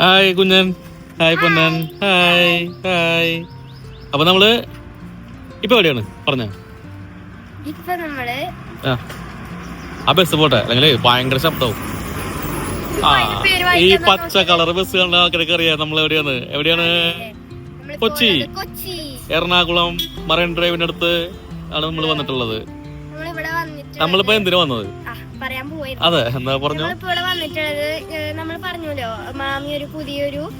Hi കുഞ്ഞൻ. Hi പൊന്നൻ. Hi hi അപ്പൊ നമ്മൾ ഇപ്പൊ എവിടെയാണ്? പറഞ്ഞ. ഇപ്പൊ നമ്മൾ ആ. ബസ് പോട്ടെ. അല്ലെങ്കിൽ ഭയങ്കര ശബ്ദവും. ആ ഈ പച്ച കളർ ബസ് കണ്ട ആൾക്കാർക്ക് അറിയാം നമ്മൾ എവിടെയാണ്. എവിടെയാണ്? കൊച്ചി. എറണാകുളം മറൈൻ ഡ്രൈവിന്റെ അടുത്ത് ആണ് നമ്മൾ വന്നിട്ടുള്ളത്. നമ്മളിപ്പോ എന്തിനു വന്നത്? പറയാൻ പോയിരുന്നു അതെ എന്താ പറഞ്ഞു? നമ്മളിപ്പോ ഇവിടെ വന്നിട്ടുള്ളത് നമ്മൾ പറഞ്ഞല്ലോ മാമി ഒരു പുതിയൊരു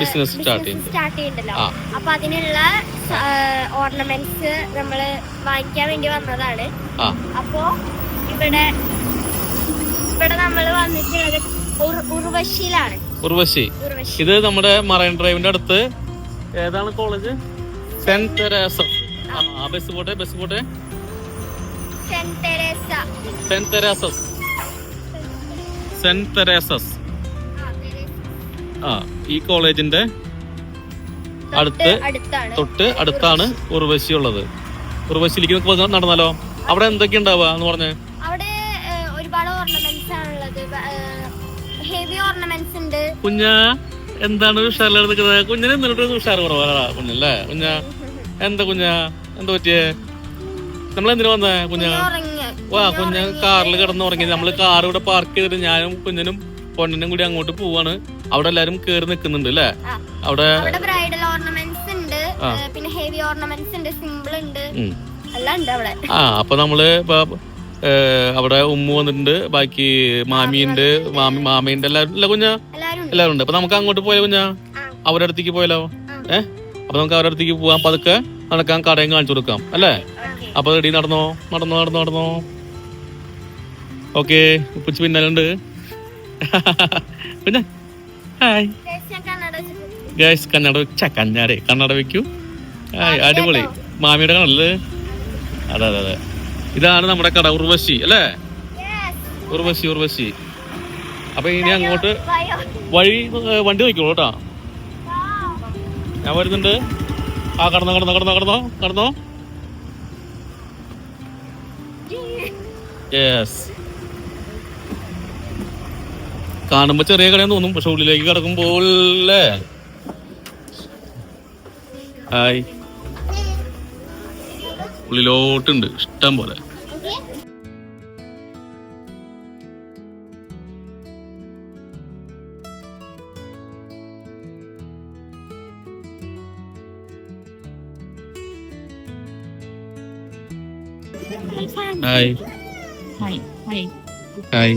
ബിസിനസ് സ്റ്റാർട്ട് ചെയ്യുന്നുണ്ടല്ലോ. അപ്പൊ അതിനുള്ള ഓർണമെന്റ്സ് നമ്മൾ വാങ്ങിക്കാൻ വേണ്ടി വന്നതാണ്. അപ്പോ ഇവിടെ ഇവിടെ നമ്മൾ വന്നിട്ടുള്ളത് ഉർ- ഉർവശിയിലാണ്. ഉർവശി. ഇത് നമ്മുടെ മറൈൻ ഡ്രൈവിന്റെ അടുത്ത്. ഏതാണ് കോളേജ് സെന്റ് തെരേസസ് ആ. ബസ് പോട്ടെ ബസ് പോട്ടെ. Saint Teresa saint Teresa's saint Teresa's ആ, ഈ കോളേജിന്റെ അടുത്ത് തൊട്ട് അടുത്താണ് ഉർവശി ഉള്ളത് ഉർവശിയിലേക്ക് നമുക്ക് നടന്നാലോ? അവിടെ എന്തൊക്കെ ഉണ്ടാവുക എന്ന് പറഞ്ഞേ? അവിടെ ഒരുപാട് ഓർണമെന്റ്സ് ആണുള്ളത്. ഹെവി ഓർണമെന്റ്സ് ഉണ്ട്. കുഞ്ഞ എന്താണ് ഉഷാറിലെടുക്കുന്നത് കുഞ്ഞിനെ നിന്നിട്ട് ഉഷാർ കുറവാ കുഞ്ഞല്ലേ കുഞ്ഞ എന്താ കുഞ്ഞ? എന്താ പറ്റിയേ? നമ്മൾ എന്തിനു വന്നേ കുഞ്ഞ? വാ കുഞ്ഞ് കാറിൽ കിടന്ന് ഉറങ്ങി നമ്മൾ കാർ ഇവിടെ പാർക്ക് ചെയ്തിട്ട് ഞാനും കുഞ്ഞനും പൊണ്ണനും കൂടി അങ്ങോട്ട് പോവാണ്. അവിടെ എല്ലാരും കേറി നിക്കുന്നുണ്ട് അല്ലേ? അവിടെ ബ്രൈഡൽ ഓർണമെന്റ്സ് ഉണ്ട്. ആ. പിന്നെ ഹെവി ഓർണമെന്റ്സ് ഉണ്ട് സിമ്പിൾ ഉണ്ട്. ആ അപ്പൊ നമ്മൾ ഇപ്പൊ അവിടെ ഉമ്മ വന്നിട്ടുണ്ട് ബാക്കി മാമിയുണ്ട്. മാമി മാമിയുണ്ട്. എല്ലാവരും അല്ല കുഞ്ഞ? എല്ലാരും ഉണ്ട്. എല്ലാവരും ഉണ്ട്. അപ്പൊ നമുക്ക് അങ്ങോട്ട് പോയാലോ കുഞ്ഞ? അവരുടെ അടുത്തേക്ക് പോയാലോ. ഏഹ് അപ്പൊ നമുക്ക് അവരുടെ അടുത്തേക്ക് പോവാം. പതുക്കെ നടക്കാൻ കടയും കാണിച്ചു കൊടുക്കാം. അല്ലേ? ഓക്കേ. അപ്പൊ റെഡി നടന്നോ? നടന്നോ നടന്നോ നടന്നോ? ഓക്കെ ഉപ്പിച്ച് പിന്നാലുണ്ട്. പിന്നെ ഹായ് ഗൈസ് കന്നഡ വെച്ച കഞ്ഞാടെ കന്നഡ വെക്കൂ ഹായ് അടിപൊളി. മാമിയുടെ കണല്ലേ അതെ അതെ അതെ. ഇതാണ് നമ്മുടെ കട ഉർവശി അല്ലേ. ഉർവശി ഉർവശി. അപ്പൊ ഇനി അങ്ങോട്ട്. വഴി വണ്ടി നോക്കിക്കോളൂ കേട്ടോ. ഞാൻ വരുന്നുണ്ട്. ആ കടന്നോ കടന്നോ കടന്നോ കടന്നോ കടന്നോ. യെസ് കാണുമ്പോ ചെറിയ കടയെന്ന് തോന്നും പക്ഷെ ഉള്ളിലേക്ക് കിടക്കുമ്പോൾ ഉള്ളിലോട്ടുണ്ട് ഇഷ്ടം പോലെ. ഹായ് ഹായ്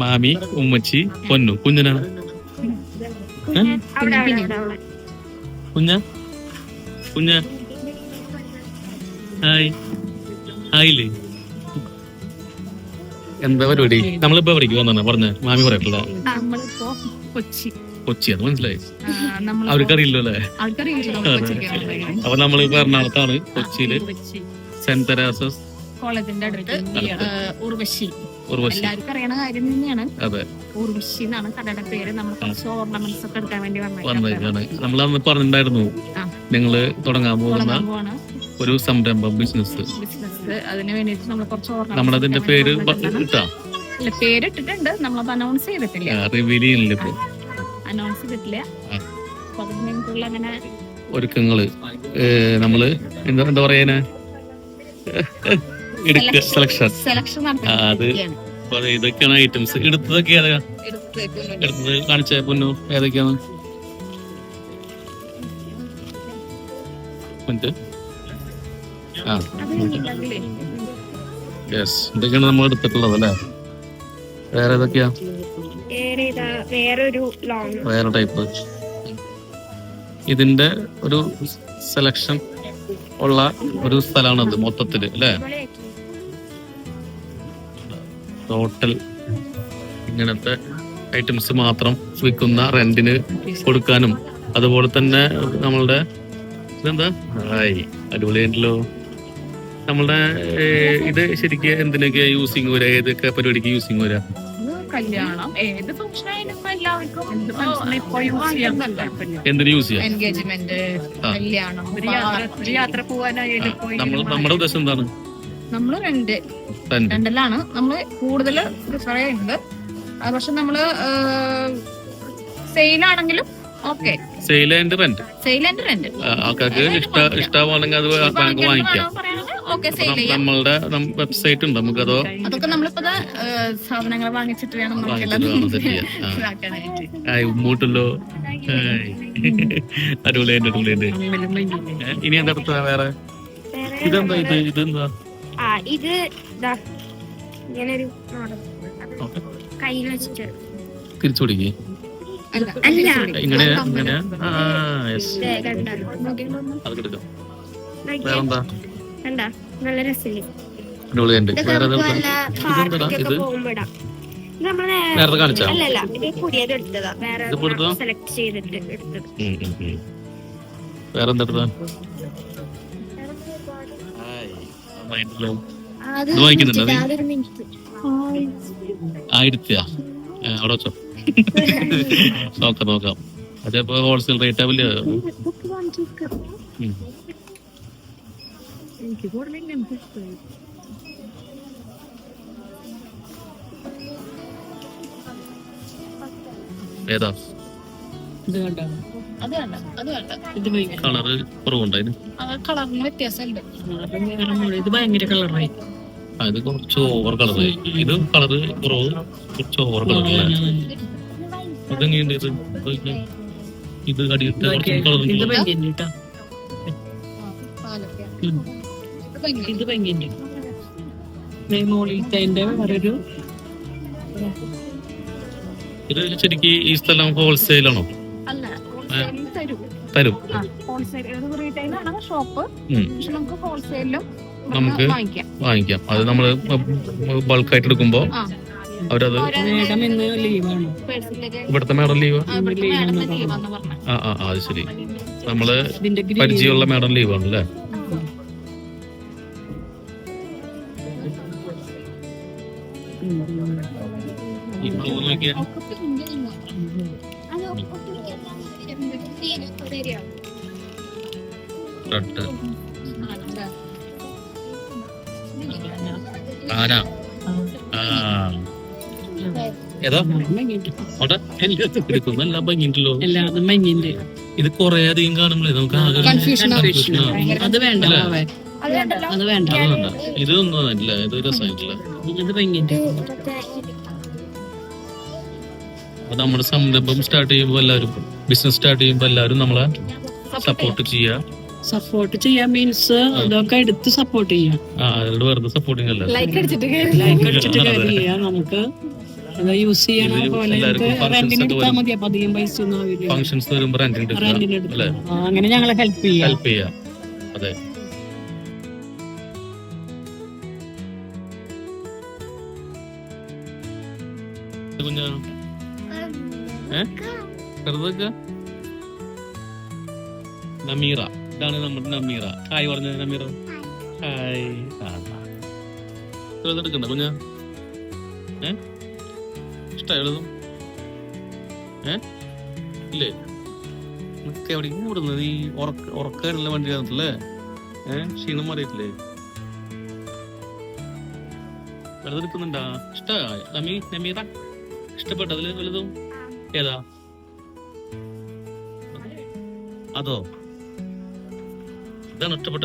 മാമി ഉമ്മച്ചി പൊന്നു കുഞ്ഞനാ. കുഞ്ഞ കുഞ്ഞ ഹായ് ഹായില്ലേ എന്താ പരിപാടി? നമ്മളിപ്പോ എവിടേക്ക് വന്നാ പറഞ്ഞ. മാമി പറയട്ടില്ല കൊച്ചി. കൊച്ചി അത് മനസ്സിലായി. ആ, നമ്മൾ അവർക്കറിയില്ലോ അല്ലേ? ആൾക്കറിയില്ല അതെ. കൊച്ചിക്ക് അപ്പൊ നമ്മളിപ്പോ എറണാകുളത്താണ് കൊച്ചിയിൽ. കൊച്ചി. Saint Teresa's? കോളേജിന്റെ അടുത്ത് ഉർവശി. എല്ലാവർക്കും അറിയണ കാര്യം തന്നെയാണ്. അതെ. ഉർവശി എന്നാണ് കടയുടെ പേര്. നമ്മൾ കുറച്ച് ഓർണമെന്റ്സ് ഒക്കെ എടുക്കാൻ വേണ്ടി വന്നേക്കാണ്. നമ്മൾ അന്ന് പറഞ്ഞിട്ടുണ്ടായിരുന്നു. നിങ്ങൾ തുടങ്ങാൻ പോകുന്ന ഒരു സംരംഭം ബിസിനസ് ബിസിനസ്. അതിന് വേണ്ടിയിട്ട് നമ്മൾ കുറച്ച് ഓർണമെന്റ്സ് നമ്മളതിന്റെ പേര്. ഇട്ടാ? ഇല്ല പേരിട്ടിട്ടുണ്ട്. നമ്മളത് അനൗൺസ് ചെയ്തിട്ടില്ല. അനൗൺസ് ചെയ്തിട്ടില്ല. ഒരുക്കങ്ങൾ. നമ്മൾ എന്താ എന്താ പറയാ എടുക്ക സെലക്ഷൻ സെലക്ഷൻ അത് അപ്പൊ ഇതൊക്കെയാണ് ഐറ്റംസ് എടുത്തതൊക്കെ ഏതാ? എടുത്തത് കാണിച്ച പൊന്നു. ഏതൊക്കെയാണ്. ആ. യെസ് ഇതൊക്കെയാണ് നമ്മൾ എടുത്തിട്ടുള്ളത് അല്ലേ? വേറെ ഏതൊക്കെയാ? വേറെ ടൈപ്പ് ഇതിന്റെ ഒരു സെലക്ഷൻ ഉള്ള ഒരു സ്ഥലമാണത് മൊത്തത്തിൽ അല്ലേ? ടോട്ടൽ ഇങ്ങനത്തെ ഐറ്റംസ് മാത്രം വിൽക്കുന്ന റെന്റിന് കൊടുക്കാനും അതുപോലെ തന്നെ നമ്മളുടെ ഇതെന്താ? ഹായ് അടിപൊളിയായിട്ടല്ലോ. നമ്മളുടെ ഇത് ശരിക്കും എന്തിനൊക്കെ യൂസിങ് വരാ? ഏതൊക്കെ പരിപാടിക്ക് യൂസിങ് വരാ? കല്യാണം ഏത് ഫംഗ്ഷൻ ആയാലും ഇപ്പൊ എല്ലാവർക്കും എന്ത് ഫംഗ്ഷൻ ഇപ്പൊ യൂസ് ചെയ്യാൻ എന്തിനു യൂസ് ചെയ്യാം? എൻഗേജ്മെന്റ് കല്യാണം ഒരു യാത്ര പോവാനായാലും നമ്മൾ നമ്മുടെ ഉദ്ദേശം എന്താണ്? നമ്മൾ രണ്ട്. രണ്ടിലാണ് നമ്മൾ കൂടുതൽ പ്രിഫർ ചെയ്യുന്നത് പക്ഷെ നമ്മൾ സെയിലാണെങ്കിലും okay sale and rent sale and rent ആൾക്കാർക്ക് ഇഷ്ട ഇഷ്ടമാണെങ്കിൽ അത് വാങ്ങിക്കാം. നമ്മളുടെ വെബ്സൈറ്റ് ഉണ്ട്. നമുക്കതോ അതൊക്കെ നമ്മളിപ്പോ സാധനങ്ങൾ വാങ്ങിച്ചിട്ട് വേണം ഉമ്മൂട്ടല്ലോ. അടിപൊളിയുണ്ട് അടിപൊളിയുണ്ട് ഇനി എന്താ അടുത്ത വേറെ? ഇതെന്താ ഇത്? ഇതെന്താ? ആ ഇത് ഇതാ ഇങ്ങനെ ഒരു മോഡൽ കയ്യിൽ വെച്ചിട്ട്. തിരിച്ചു പിടിക്കേ ഇങ്ങനെ ഇങ്ങനെ ആ യെസ് ദേ കണ്ട അത് എടുക്കാം. വേറെന്താ? കണ്ട? നല്ല രസമില്ലേ വേറെ നേരത്തെ കാണിച്ചാ? അല്ലല്ല ഇത് പുതിയത് എടുത്തതാ. വേറെ സെലക്ട് ചെയ്തിട്ട് എടുത്തത്. ആയിരത്തിയാ? അവിടെ വെച്ചോ. നോക്കാം നോക്കാം. അതിപ്പോ ഹോൾസെയിൽ റേറ്റ് ആവില്ല. എനിക്ക് കൂടുതൽ ഇങ്ങനത്തെ ഇഷ്ടമായി. ഏതാ? കളറ് കുറവുണ്ടായിരുന്നു ഇത് ഭയങ്കര കളറായി ആ, ഇത് കുറച്ച് ഓവർ കളറായി ഇത് കളറ് കുറവ് കുറച്ച് ഓവർ കളറല്ലേ ഇതെങ്ങനെയുണ്ട് ഇത്? ഇത് അടിയിട്ട് കുറച്ച് കളർ ഇത് ഭയങ്കര മോളിലത്തെ വേറൊരു ഇത് ശരിക്ക് ഈ സ്ഥലം ഹോൾസെയിൽ ആണോ? തരും. തരും. ഹോൾസെയിൽ റീറ്റെയിലാണ് ഷോപ്പ് നമുക്ക് ഹോൾസെയിലും നമുക്ക് വാങ്ങിക്കാം. വാങ്ങിക്കാം. അത് നമ്മൾ ബൾക്കായിട്ട് എടുക്കുമ്പോ അവരത് മേഡം ഇന്ന് ലീവാണ് ഇവിടുത്തെ മേഡം ലീവ് ലീവാന്ന് പറഞ്ഞു. ആ ആ അത് ശരി. നമ്മൾ പരിചയമുള്ള മേഡം ലീവ് ആണല്ലേ? അല്ലേ ആന ഏതാ? അവിടെ? എടുക്കും എല്ലാതും മഞ്ഞിന്റെ ഇത് കൊറേ അധികം കാണുമ്പോഴേ നമുക്ക് ആകെ. അത് വേണ്ട. അത് വേണ്ട. അത് വേണ്ട. അല്ല ഇത് രസമായിട്ടില്ല. ഇത് ഭംഗിന്റെ അപ്പൊ നമ്മുടെ സംരംഭം സ്റ്റാർട്ട് ചെയ്യുമ്പോൾ എല്ലാവരും ബിസിനസ് സ്റ്റാർട്ട് ചെയ്യുമ്പോൾ എല്ലാവരും നമ്മളെ സപ്പോർട്ട് ചെയ്യുക സപ്പോർട്ട് ചെയ്യാൻ മീൻസ് അതൊക്കെ എടുത്ത് സപ്പോർട്ട് ചെയ്യാം. വെറുതെ സപ്പോർട്ടിങ് അല്ല. ലൈക്ക് അടിച്ചിട്ട് ലൈക്ക് അടിച്ചിട്ട് നമുക്ക്. യൂസ് ചെയ്യണ പോലെ എല്ലാവർക്കും functions റെന്റിന് ഒക്കെ എടുത്താൽ വരും. മതി. അപ്പൊ അധികം പൈസ ഒന്നും ഫങ്ഷൻസ് വരുമ്പോൾ റെന്റിന് റെന്റിന് എടുക്കുക എടുക്കാം അങ്ങനെ ഞങ്ങളെ ഹെൽപ്പ് ചെയ്യാം. ഹെൽപ്പ് ചെയ്യാം. അതെ. ഇത് കുഞ്ഞാ. ചെറുതൊക്കെ നമീറ. ഇതാണ് നമ്മുടെ നമീറ. ഹായ് പറഞ്ഞ നമീറ. ഹായ്. ചെറുതെടുക്കണ്ട കുഞ്ഞാ? ഏ? ഇഷ്ട എഴുതും ഏ? ഇല്ലേ? നിനക്ക് എവിടെ കൂടുന്നത് ഈ ഉറക്ക ഉറക്കാനുള്ള വണ്ടി കാണിട്ടില്ലേ ഏ? ക്ഷീണം മാറിയിട്ടില്ലേ? വെറുതെടുക്കുന്നുണ്ടാ ഇഷ്ട നമീ നമീറ? ഇഷ്ടപ്പെട്ടതിൽ വലുതും? ഏതാ? അതോ? ഇതാണ് ഇഷ്ടപ്പെട്ട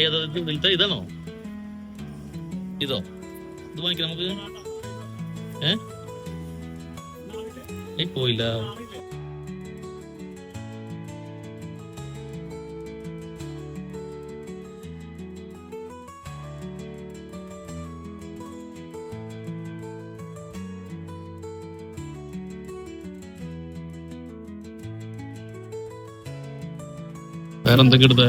ഏതാ വലുതാ? ഇതാണോ? ഇതോ? ഇത് വാങ്ങിക്കാം നമുക്ക്. ഏ? പോയില്ല. വേറെ എന്തൊക്കെ എടുത്ത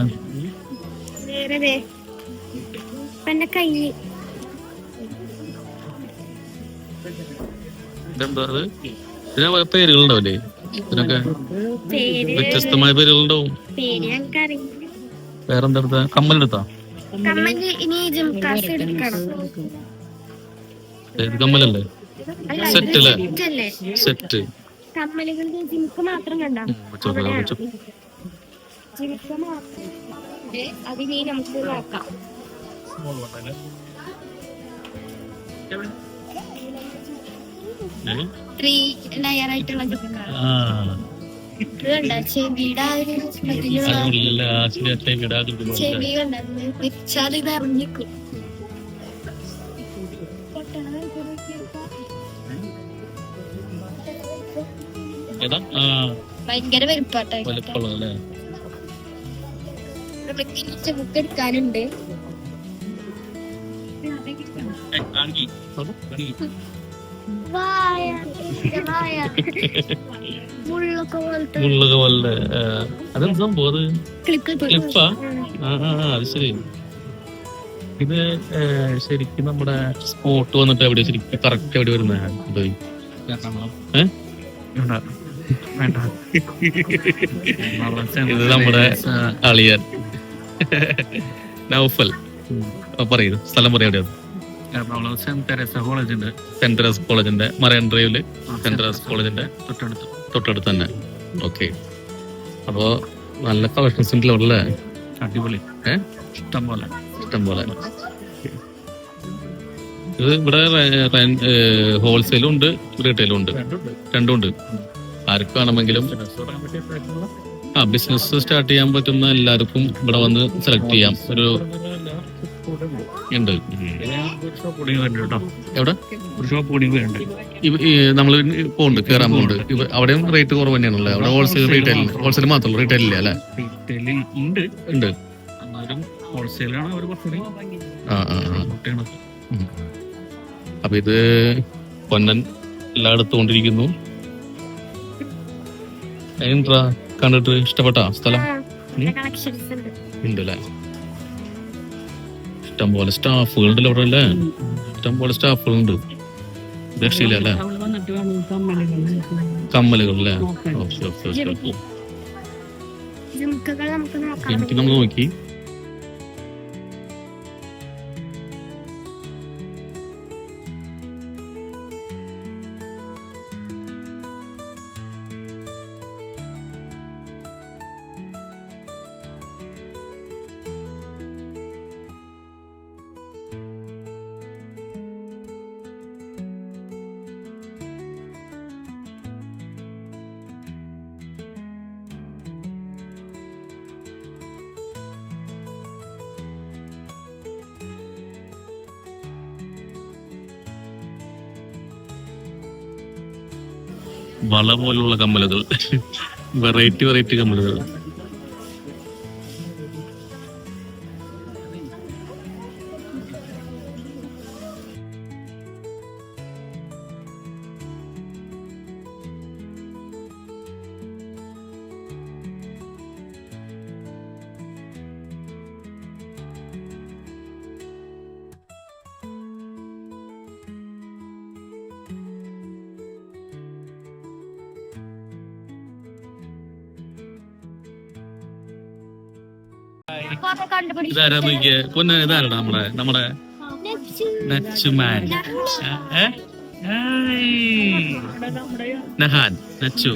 ഇതിന് പേരുകളുണ്ടാവില്ലേ? ഇതിനൊക്കെ വ്യത്യസ്തമായ പേരുകളുണ്ടാവും. വേറെന്താ എടുത്ത? കമ്മലെടുത്താ ഏത് കമ്മലല്ലേ? സെറ്റ്. അല്ലേ സെറ്റ് കമ്മലുകൾ മാത്രം കണ്ട? ഏ, നമുക്ക് നോക്കാം? ത്രീ ലെയർ ആയിട്ടുള്ള ചെവിയുടെ ചെവി കണ്ടത് വെച്ചാൽ ഇത് ഭയങ്കര വലുപ്പാട്ടായി അല്ലേ ബുക്ക് എടുക്കാനുണ്ട് മുള്ളൊക്കെ പോലെ അതെന്ത് സംഭവം അത് ക്ലിക്ക് ക്ലിപ്പാ ആ അത് ശരി ഇത് ശരിക്കും നമ്മുടെ സ്പോട്ട് വന്നിട്ട് എവിടെ ശരിക്കും കറക്റ്റ് എവിടെ വരുന്നത്? ഇത് നമ്മുടെ അളിയൻ നൗഫൽ. പറയൂ. സ്ഥലം പറയാം എവിടെയാണ് എറണാകുളം സെന്റ് തെരേസ കോളേജ് ഉണ്ട് സെന്റ് തെരേസ് കോളേജിന്റെ. മറൈൻ ഡ്രൈവിൽ സെന്റ് തെരേസ് കോളേജിന്റെ തൊട്ടടുത്ത്. തൊട്ടടുത്ത് തന്നെ. ഓക്കെ. അപ്പോ നല്ല കളക്ഷൻസ് ഉണ്ടല്ലോ ഉള്ള അടിപൊളി? ഇഷ്ടം പോലെ. ഇഷ്ടം പോലെ. ഇത് ഇവിടെ ഹോൾസെയിലും ഉണ്ട് റീറ്റെയിലും ഉണ്ട്. രണ്ടും ഉണ്ട്. ആർക്ക് വേണമെങ്കിലും ആ ബിസിനസ് സ്റ്റാർട്ട് ചെയ്യാൻ പറ്റുന്ന എല്ലാവർക്കും ഇവിടെ വന്ന് സെലക്ട് ചെയ്യാം. ഒരു ഉണ്ട്. എവിടെ? നമ്മൾ പോകുന്നുണ്ട് കേറാൻ പോകുന്നുണ്ട് അവിടെയും റേറ്റ് കുറവ് തന്നെയാണല്ലേ? അവിടെ ഹോൾസെയിൽ റീറ്റെയിൽ ഹോൾസെയിൽ മാത്രമല്ല റീറ്റെയിൽ ഇല്ല അല്ലേ? ഉണ്ട്. അപ്പൊ ഇത് പൊന്നൻ എല്ലാം എടുത്തുകൊണ്ടിരിക്കുന്നു. എന്താ? കണ്ടിട്ട് ഇഷ്ടപ്പെട്ട സ്ഥലം? കളക്ഷൻസ് ഉണ്ട് ഉണ്ട് അല്ലേ ഇഷ്ടം പോലെ സ്റ്റാഫുകൾ ഉണ്ടല്ലോ അവിടെ അല്ലേ? ഇഷ്ടംപോലെ സ്റ്റാഫുകൾ ഉണ്ട് രക്ഷയില്ല അല്ലേ? കമ്മലുകൾ അല്ലേ? ഓക്കെ ഓക്കെ ഓക്കെ എനിക്ക് നമ്മൾ നോക്കി. വള പോലുള്ള കമ്മലുകൾ. Variety variety കമ്മലുകൾ. ഇതാരാ നോക്കിയേ? പൊന്ന ഇതാരടാ നമ്മുടെ നമ്മുടെ നച്ചുമാൻ? നഹാൻ നച്ചു.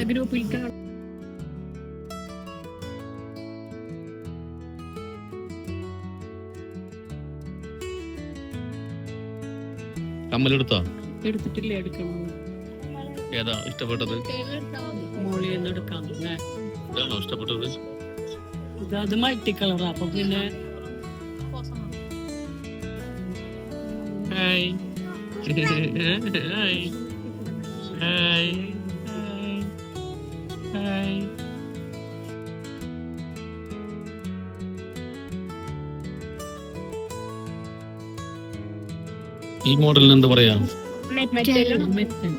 കമ്മലെടുത്തോ? എടുത്തിട്ടില്ല എടുക്കണം. ഏതാ ഇഷ്ടപ്പെട്ടത്? മോളിൽ നിന്ന് എടുക്കാം. ഇഷ്ടപ്പെട്ടത്? ഇത് അത് മൾട്ടി കളറാ അപ്പൊ പിന്നെ ഹായ് ഹായ് ഹായ് ഹായ് ഈ മോഡലിന് എന്താ പറയാ?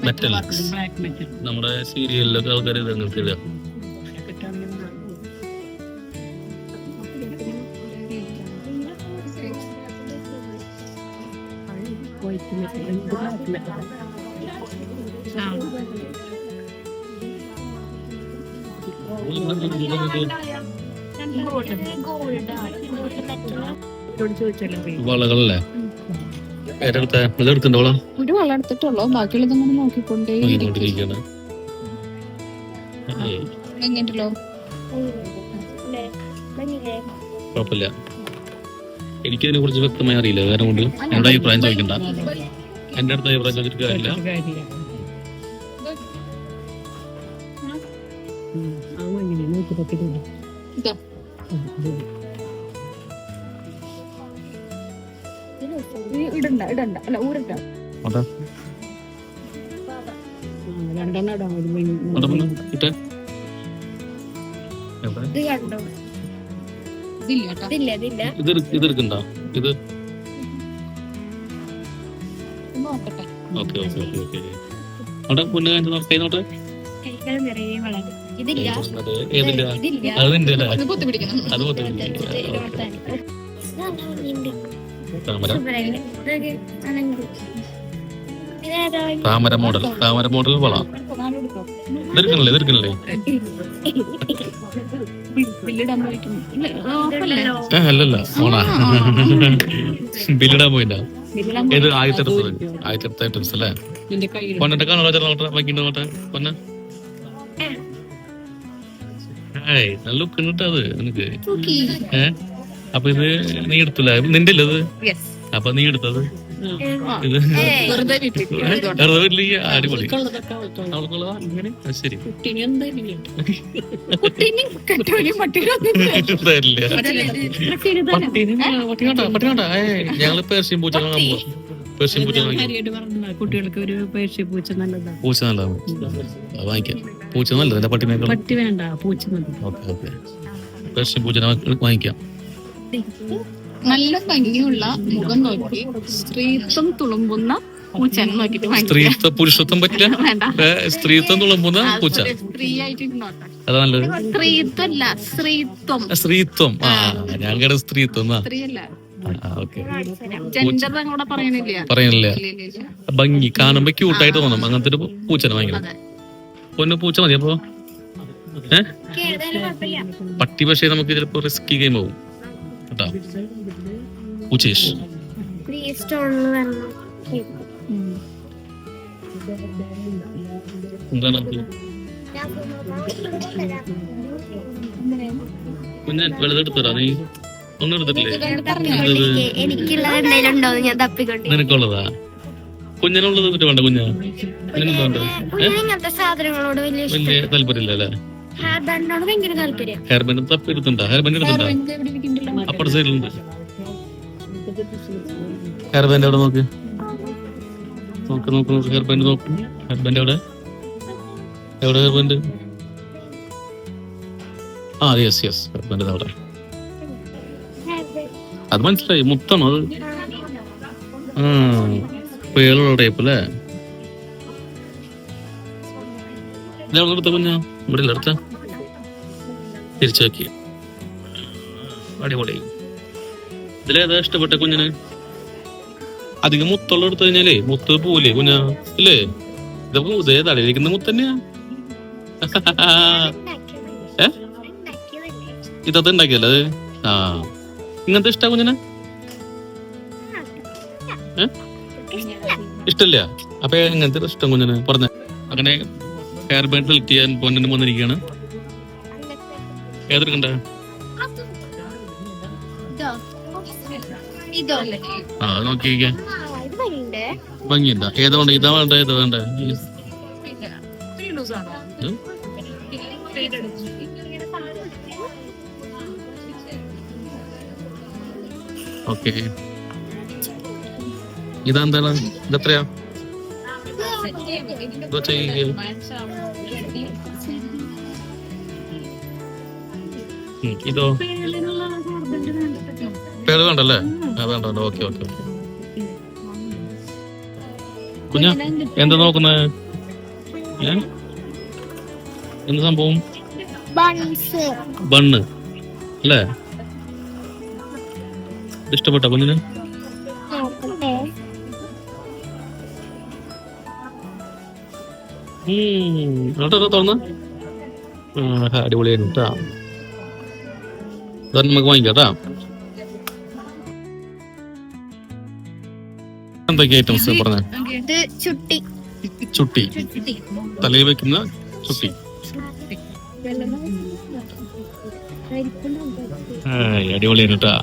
മെറ്റൽ നമ്മുടെ സീരിയലിലൊക്കെ ആൾക്കാർ ഇത് അങ്ങനത്തെ വളകളല്ലേ ഒരു വള എടുത്തിട്ടുള്ളൂ ബാക്കിയുള്ളത് ഇങ്ങനെ നോക്കിക്കൊണ്ടേ നോക്കിക്കൊണ്ടിരിക്കുകയാണ് ഏയ്, എങ്ങനെയല്ലോ കുഴപ്പമില്ല എനിക്കതിനെ കുറിച്ച് വ്യക്തമായി അറിയില്ല വേറെ കൊണ്ട് എന്റെ അഭിപ്രായം ചോദിക്കണ്ട എന്റെ അടുത്ത് അഭിപ്രായം ചോദിച്ചിട്ട് കാര്യമില്ല ഇതാ. ഇടണ്ട ഇടണ്ട. അല്ല ഊരണ്ട? ഇത് കണ്ടോ? ഇതില്ല ഇതില്ല ഇതില്ല. ഇത് നോക്കട്ടെ. Okay okay okay okay. അവിടെ പൊന്നു നോട്ടെ അതിന്റെ അത് മൊത്തം താമര താമര മോഡൽ താമര മോഡൽ വള എതിർക്കണല്ലേ എതിർക്കണല്ലേ? അല്ലല്ല ഓണാ ബില്ലിടാൻ പോയില്ല ഏത് ആദ്യത്തെ എടുത്തത് ഐറ്റംസ് അല്ലേ നിന്റെ കയ്യിൽ പൊന്നിട്ട് കാണോ നോട്ടെ പൊന്ന ഏയ് നല്ല ലുക്ക് ഉണ്ട് അത് നിനക്ക് ഏ അപ്പൊ ഇത് നീ എടുത്തില്ല. നിന്റെ അല്ലേ ഇത് അപ്പൊ നീ എടുത്തത്? ഇത് വെറുതെ വീട്ടിൽ അടിപൊളി. ശരി. ഞങ്ങൾ പേർഷ്യൻ പൂച്ച പേർഷ്യൻ പൂച്ച കുട്ടികൾക്ക് ഒരു പേർഷ്യൻ പൂച്ച നല്ലതാണ് പൂച്ച നല്ലതാണ് വാങ്ങിക്കാം. പൂച്ച നല്ലതല്ല പട്ടിനേക്കാൾ പട്ടി വേണ്ട പൂച്ച മതി. Okay okay. പേർഷ്യൻ പൂച്ച വാങ്ങിക്കാം. നല്ല ഭംഗിയുള്ള മുഖം നോക്കി. സ്ത്രീത്വം തുളുമ്പുന്ന പൂച്ചനെ നോക്കിട്ട്. സ്ത്രീത്വ പുരുഷത്വം പറ്റില്ല. സ്ത്രീത്വം തുളുമ്പുന്ന പൂച്ച. സ്ത്രീ ആയിട്ട് അതാ നല്ലത്. സ്ത്രീത്വല്ല സ്ത്രീത്വം. സ്ത്രീത്വം. ആ ഞങ്ങളുടെ സ്ത്രീത്വം സ്ത്രീയല്ല. ഓക്കെ. ജെൻഡർ കൂടെ പറയണില്ല. ഭംഗി കാണുമ്പോ ക്യൂട്ടായിട്ട് തോന്നും. അങ്ങനത്തെ ഒരു പൂച്ചനെ വാങ്ങിക്കണം. പൊന്നു പൂച്ച മതി അപ്പൊ. ഏ? കേടുതലും കുഴപ്പമില്ല. പട്ടി പക്ഷേ നമുക്ക് ചിലപ്പോ റിസ്കി ഗെയിം ആവും. കേട്ടാ. ഉച്ചേഷ്. എന്താണ് കുഞ്ഞൻ നീ ഒന്നും എടുത്തിട്ടില്ലേ? എനിക്ക് എനിക്കുള്ളത് എന്തെങ്കിലും ഉണ്ടോ ഞാൻ തപ്പിക്കൊണ്ട് നിനക്കുള്ളതാ? കുഞ്ഞിനുള്ളത് എന്നിട്ട് വേണ്ട കുഞ്ഞ. ഇങ്ങനത്തെ സാധനങ്ങളോട് വലിയ ഇഷ്ടം വലിയ താല്പര്യമില്ല അല്ലേ ഹെയർ ബാൻഡിനോട് ഭയങ്കര താല്പര്യം? ബാൻഡ് ഹെയർ ബാൻഡ് എടുത്തുണ്ടാ അപ്പുറത്തെ സൈഡിലുണ്ട്. ഹെയർ ബാൻഡ് അവിടെ നോക്ക്? നോക്ക് നോക്ക് നോക്ക്. ഹെയർ ബാൻഡ് നോക്ക്. ഹെയർ ബാൻഡ് അവിടെ എവിടെ ഹെയർ ബാൻഡ് ആ യെസ് യെസ് ഹെയർ ബാൻഡ് അവിടെ. അത് മനസ്സിലായി. മുത്താണോ അത്. പേളുള്ള ടൈപ്പ് അല്ലേ? ഇതെവിടെ എടുത്ത കുഞ്ഞാ. ഇവിടെ ഇല്ല എടുത്ത തിരിച്ചു നോക്കി അടിപൊളി. ഇതിലേതാ ഇഷ്ടപ്പെട്ട കുഞ്ഞിന്? അധികം മുത്തുള്ള എടുത്തു കഴിഞ്ഞാലേ മുത്ത് പോവില്ലേ കുഞ്ഞാ? ഇല്ലേ? ഇതപ്പോ ഇതേ തലയിലിരിക്കുന്ന മുത്ത് തന്നെയാ? ഏ? ഉണ്ടാക്കിയല്ലേ അത്? ആ. ഇങ്ങനത്തെ ഇഷ്ടാ കുഞ്ഞിന്? ഇഷ്ടല്ല? അപ്പൊ എങ്ങനത്തെ ഇഷ്ടം കുഞ്ഞിന്? പറഞ്ഞ. അങ്ങനെ ഹെയർ ബാൻഡ് സെലക്ട് ചെയ്യാൻ പോയിന്റ് വന്നിരിക്കുകയാണ്. ഏതെടുക്കണ്ടേ ആ ഇത് ഭംഗിയുണ്ട്? ഏതാ വേണ്ട ഇതാ വേണ്ട ഏതാ വേണ്ട? ഓക്കെ. ഇതെന്താണ്? ഇതെത്രയാ? ഇതോ? പേര് വേണ്ടല്ലേ? വേണ്ട ഓക്കെ ഓക്കെ ഓക്കെ. കുഞ്ഞ എന്താ നോക്കുന്നത് എന്ത് സംഭവം? ബണ്ണ്. അല്ലേ? ഇഷ്ടപ്പെട്ട കുഞ്ഞിന്? തുറന്ന്? അടിപൊളിയായിരുന്നു കേട്ടാ അത് നമുക്ക് വാങ്ങിക്കാം കേട്ടാ എന്തൊക്കെ ഐറ്റംസ് പറഞ്ഞ? ചുട്ടി. ചുട്ടി. തലയിൽ വെക്കുന്ന ചുട്ടി. ഏയ്, അടിപൊളിയായിരുന്നു കേട്ടാ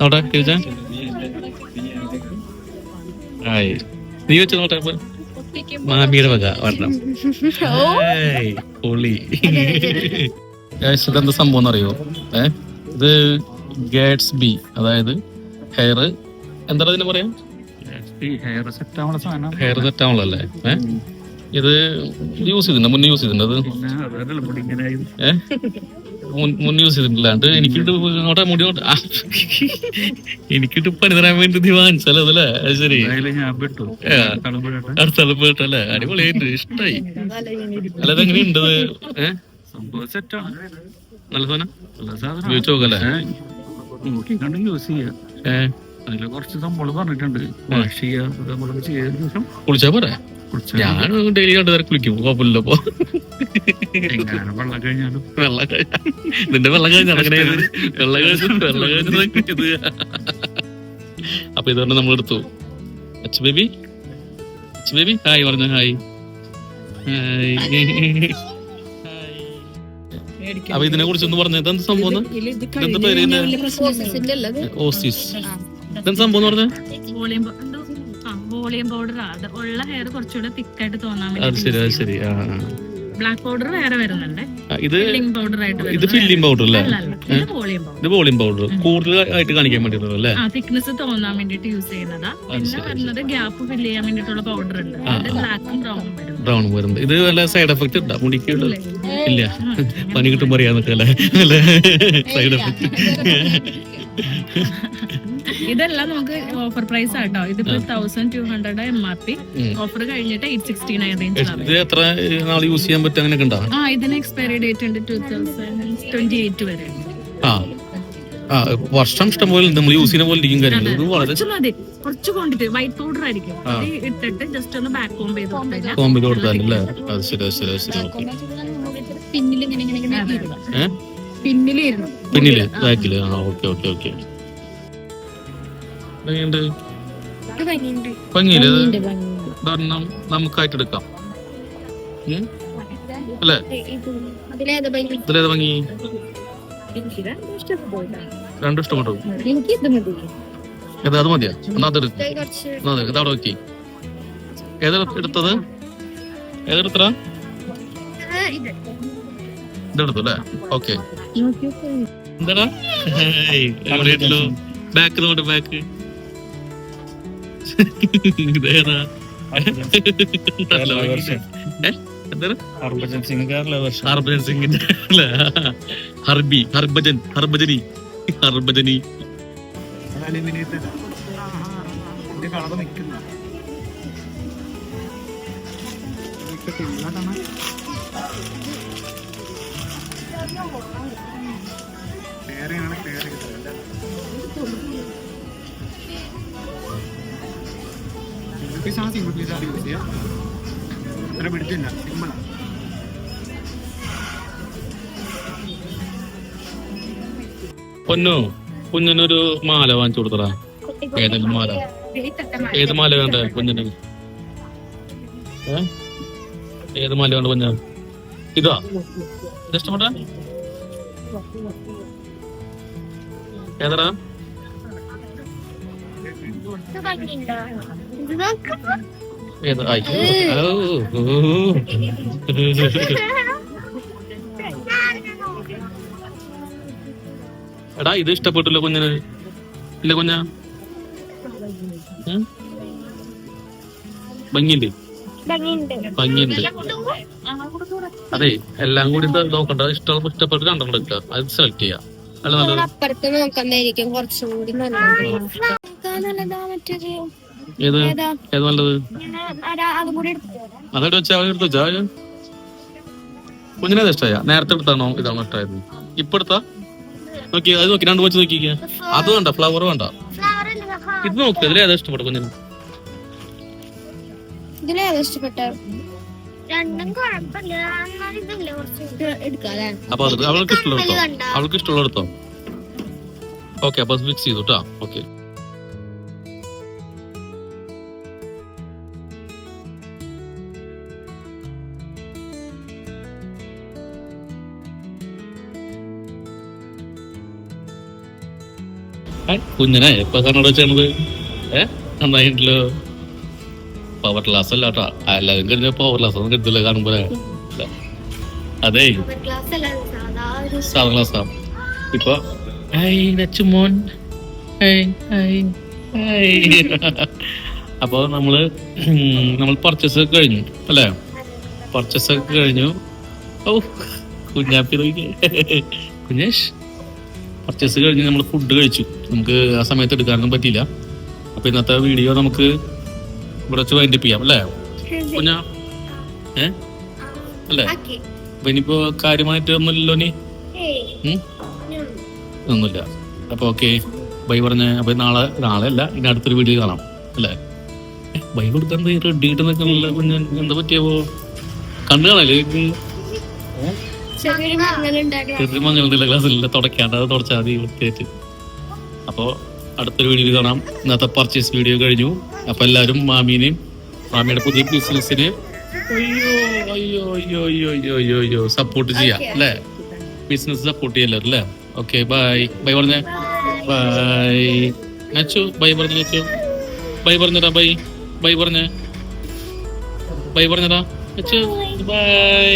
അവിടെ കഴിച്ച ആയി നീ വെച്ച് നോട്ടെ മാമിയുടെ വക വരണം. പൊളി. ഇതെന്താ സംഭവം എന്നറിയോ? ഏ? ഇത് ഗേറ്റ്സ് ബി അതായത് ഹെയർ എന്താ അതിന് പറയാം? ഹെയർ സെറ്റ് ആവുന്ന സാധനം. ഹെയർ സെറ്റ് ആണല്ലേ ഏ? ഇത് യൂസ് ചെയ്തിട്ടുണ്ട് മുന്നേ യൂസ് ചെയ്തിട്ടുണ്ട് അത് പിന്നെ മുടി ഇങ്ങനെ ആയി. ഏ? മുൻ- മുന്നേ യൂസ് ചെയ്തിട്ടില്ലാണ്ട് എനിക്കിട്ട് ഇങ്ങോട്ടെ മുടി എനിക്കിട്ട് പണി തരാൻ വേണ്ടി ദിവാൻ വാങ്ങിച്ചാലോ അതല്ലേ അത് ശരി. അടുത്ത പോയിട്ടല്ലേ അടിപൊളിയായിട്ട് ഇഷ്ടായി. അല്ല ഇതെങ്ങനെയുണ്ട് ഇത്? ഏ? സെറ്റാണ് നല്ല സാധനം. നല്ല സാധനം. ഉപയോഗിച്ച് നോക്കല്ലേ നോക്കിക്കണ്ട് യൂസ് ചെയ്യാം. അതിൽ കുറച്ച് സംഭവം പറഞ്ഞിട്ടുണ്ട്. വാഷ് ചെയ്യാം ഇത് നമ്മളൊക്കെ ചെയ്തതിനു ശേഷം കുളിച്ചാ പോരെ? ഞാൻ ഡെയിലി രണ്ടു നേരം കുളിക്കും. കുഴപ്പമില്ല അപ്പൊ എങ്ങാനും വെള്ളം കഴിഞ്ഞാലും. വെള്ളം കഴിഞ്ഞ. നിന്റെ വെള്ളം കഴിഞ്ഞ അങ്ങനെ വെള്ളം കഴിഞ്ഞ വെള്ളം കഴിഞ്ഞത് ഇത് അപ്പൊ ഇതുകൊണ്ട് നമ്മൾ എടുത്തു. അച്ഛ ബേബി? അച്ഛ ബേബി? ഹായ് പറഞ്ഞു ഹായ്. ഹായ്. അപ്പൊ ഇതിനെ കുറിച്ച് ഒന്ന് പറഞ്ഞു. ഇതെന്ത് സംഭവം? ഇതെന്ത് പേര് ഓസിസ് ഇതെന്ത് സംഭവം എന്ന് പറഞ്ഞ? വോളിയം പൗഡർ അത് ഉള്ള ഹെയർ കുറച്ചുകൂടെ തിക്കായിട്ട് തോന്നാൻ അത് ശരി അത് ശരി. ആ ആ. ബ്ലാക്ക് പൗഡർ വേറെ വരുന്നുണ്ട്. ഇത് ഫില്ലിംഗ് പൗഡർ ആയിട്ട് ഇത് ഫില്ലിംഗ് പൗഡർ അല്ലേ. ഇത് വോളിയം പൗഡർ ഇത് വോളിയം പൗഡർ കൂടുതൽ ആയിട്ട് കാണിക്കാൻ വേണ്ടിട്ടുള്ളത് അല്ലേ? ആ തിക്നെസ് തോന്നാൻ വേണ്ടിട്ട് യൂസ് ചെയ്യുന്നതാ. പിന്നെ വരുന്നത് ഗ്യാപ്പ് ഫില്ല് ചെയ്യാൻ വേണ്ടിട്ടുള്ള പൗഡർ ഉണ്ട്. ബ്ലാക്കും ബ്രൗണും വരും ബ്രൗൺ വരുന്നത് ഇത് വല്ല സൈഡ് എഫക്ട് ഉണ്ടാ മുടിക്ക് ഇല്ല പനി കിട്ടുമ്പോൾ അറിയാൻ നിൽക്കല്ലേ സൈഡ് എഫക്ട് ഇതെല്ലാം നമുക്ക് ഓഫർ പ്രൈസ് ആട്ടോ. ഇതിപ്പോ thousand two hundred M R P offer കഴിഞ്ഞിട്ട് എയ്റ്റ് സിക്സ്റ്റി നയൻ റേഞ്ച് ഇത് എത്ര നാൾ യൂസ് ചെയ്യാൻ പറ്റും അങ്ങനെയൊക്കെ ഉണ്ടോ? ആ ഇതിന് എക്സ്പയറി ഡേറ്റ് ഉണ്ട് ടൂ തൗസൻഡ് ട്വന്റി എയ്റ്റ് വരെ. ആ. ആ വർഷം ഇഷ്ടം പോലെ നമ്മൾ യൂസ് ചെയ്യുന്ന പോലെ ഇരിക്കും കാര്യങ്ങൾ ഇത് വളരെ കുറച്ച് മതി. കുറച്ച് ക്വാണ്ടിറ്റി വൈറ്റ് പൗഡർ ആയിരിക്കും. അത് ഇട്ടിട്ട് ജസ്റ്റ് ഒന്ന് ബാക്ക് കോംബ് ചെയ്ത് കൊടുത്തു കോമ്പിൽ അത് ശരി അത് ശരി അത് ശരി. ഓക്കെ പിന്നിലിരുന്നു പിന്നിൽ ബാക്കിൽ ആ ഓക്കെ ഓക്കെ ഓക്കെ. ഭംഗിയില്ല. ഇതൊരെണ്ണം നമുക്കായിട്ട് എടുക്കാം അല്ലേ? ഇതിലേത് ഭംഗി? രണ്ടും ഇഷ്ടപ്പെട്ടു. ഏതാ അത് മതിയാ? എന്നാ അതെടുത്ത് ഇത് കുറച്ച് എന്നാ അത് ഇതവിടെ വെക്കി. ഏതാ എടുത്തത്? ഏതെടുത്തടാ ഇത്. ഇത്. ഇതെടുത്തു അല്ലേ? ഓക്കെ. എന്താടാ? Back note back. Harbhajan Singh Kerala Harbhajan സിംഗിന്റെ അല്ലേ? ഹർബി ഹർഭജൻ ഹർഭജനി ഹർഭജനി. കളർ നിൽക്കുന്ന ചെയ്തത് സിംഗിൾ പീസ് ആണ് സിംഗിൾ പീസ് യൂസ് ചെയ്യുക അത്ര പിടിച്ചില്ല സിമ്പിളാണ് പൊന്നു കുഞ്ഞിനൊരു മാല വാങ്ങിച്ചു കൊടുത്തടാ. ഏതെങ്കിലും മാല? ഏത് മാല വേണ്ട കുഞ്ഞിന്? ഏത് മാല വേണ്ട കുഞ്ഞ ഇതാ. ഇതിഷ്ടപ്പെട്ട ഇഷ്ടപ്പെട്ട? ഏതാടാ? ഏത് അയ്യോ. എടാ ഇത് ഇഷ്ടപ്പെട്ടില്ല കുഞ്ഞിന്? ഇല്ല കുഞ്ഞ? ഭംഗിണ്ട് ഭംഗിയുണ്ട്. ഭംഗിയുണ്ട്. അതെ എല്ലാം കൂടി നോക്കണ്ട. ഇഷ്ടം ഇഷ്ടപ്പെട്ട് രണ്ടെണ്ണം എടുക്കുക. അത് സെലക്ട് ചെയ്യാം. അല്ല നല്ലത്. അപ്പുറത്ത് നോക്കുന്നതായിരിക്കും. കുറച്ചും കൂടി നല്ലത്. നല്ലതാ മറ്റൊരു ഏത്? ഏതാ? ഏത് നല്ലത്? അതെടുത്ത് വെച്ചാ എടുത്ത്? വെച്ചാ കുഞ്ഞിനേത് ഇഷ്ടമായ നേരത്തെ എടുത്താണോ ഇതാണോ ഇഷ്ടമായത് ഇപ്പൊ എടുത്താ? നോക്കി അത് നോക്കി രണ്ട് വെച്ച് നോക്കിക്ക. അത് വേണ്ട ഫ്ലവർ വേണ്ട. ഫ്ലവർ ഇത് നോക്ക് ഇതിലേതാ ഇഷ്ടപ്പെട്ടു കുഞ്ഞിന്? അപ്പൊ അവൾക്ക് ഇഷ്ടമുള്ള അവൾക്ക് ഇഷ്ടമുള്ള എടുത്തോ? ഓക്കെ അപ്പൊ ഫിക്സ് ചെയ്തു കേട്ടോ ഓക്കെ. കുഞ്ഞിനെ എപ്പോ കണ്ണട വെച്ചത് ഏ നന്നായിട്ടല്ലോ. പവർ ക്ലാസ് അല്ല കേട്ടോ. എല്ലാവരും കഴിഞ്ഞ പവർ ഗ്ലാസ് ഒന്നും കരുതില്ല കാണുമ്പോ അതെ. ക്ലാസ് സാധാ ഗ്ലാസ്സാ ഇപ്പൊ മോൻ. നച്ചുമോൻ ഹായ് ഹായ് ഹായ് അപ്പൊ നമ്മൾ നമ്മൾ പർച്ചേസ് ഒക്കെ കഴിഞ്ഞു അല്ലേ? പർച്ചേസ് ഒക്കെ കഴിഞ്ഞു. ഓ കുഞ്ഞാപ്പി കുഞ്ഞേഷ് പർച്ചേസ് കഴിഞ്ഞ് നമ്മൾ ഫുഡ് കഴിച്ചു. നമുക്ക് ആ സമയത്ത് എടുക്കാനൊന്നും പറ്റിയില്ല. അപ്പൊ ഇന്നത്തെ വീഡിയോ നമുക്ക് ഇവിടെ വെച്ച് വൈൻഡപ്പ് ചെയ്യാം അല്ലേ? കുഞ്ഞാ? ഏ? അല്ലേ? അപ്പൊ ഇനിയിപ്പോ കാര്യമായിട്ട് ഒന്നുമില്ലല്ലോ നീ. ഒന്നുമില്ല. അപ്പൊ ഓക്കെ. ബൈ പറഞ്ഞ അപ്പൊ നാളെ നാളെ അല്ല ഇനി അടുത്തൊരു വീഡിയോ കാണാം അല്ലേ? ബൈ കൊടുക്കാൻ റെഡി ആയിട്ട് നിൽക്കണല്ലോ എന്താ പറ്റിയപ്പോ കണ്ടു കാണല്ലേ? മംഗലത്തിലെ ക്ലാസ്സിലെ തുടയ്ക്കാണ്ട് അത് തുടച്ചാൽ മതി വൃത്തിയായിട്ട്. അപ്പോ അടുത്തൊരു വീഡിയോ കാണാം. ഇന്നത്തെ പർച്ചേസ് വീഡിയോ കഴിഞ്ഞു. അപ്പൊ എല്ലാരും മാമീനെയും മാമിയുടെ പുതിയ ബിസിനസ്സിന് അയ്യോ അയ്യോ അയ്യോ അയ്യോ അയ്യോ അയ്യോ അയ്യോ സപ്പോർട്ട് ചെയ്യാം അല്ലേ? ബിസിനസ് സപ്പോർട്ട് ചെയ്യല്ലോ അല്ലേ? ഓക്കെ ബൈ ബൈ പറഞ്ഞേ. ബൈ അച്ചു ബൈ പറഞ്ഞു അച്ചു ബൈ പറഞ്ഞടാ ബൈ ബൈ പറഞ്ഞേ. ബൈ പറഞ്ഞടാ. അച്ചു ബൈ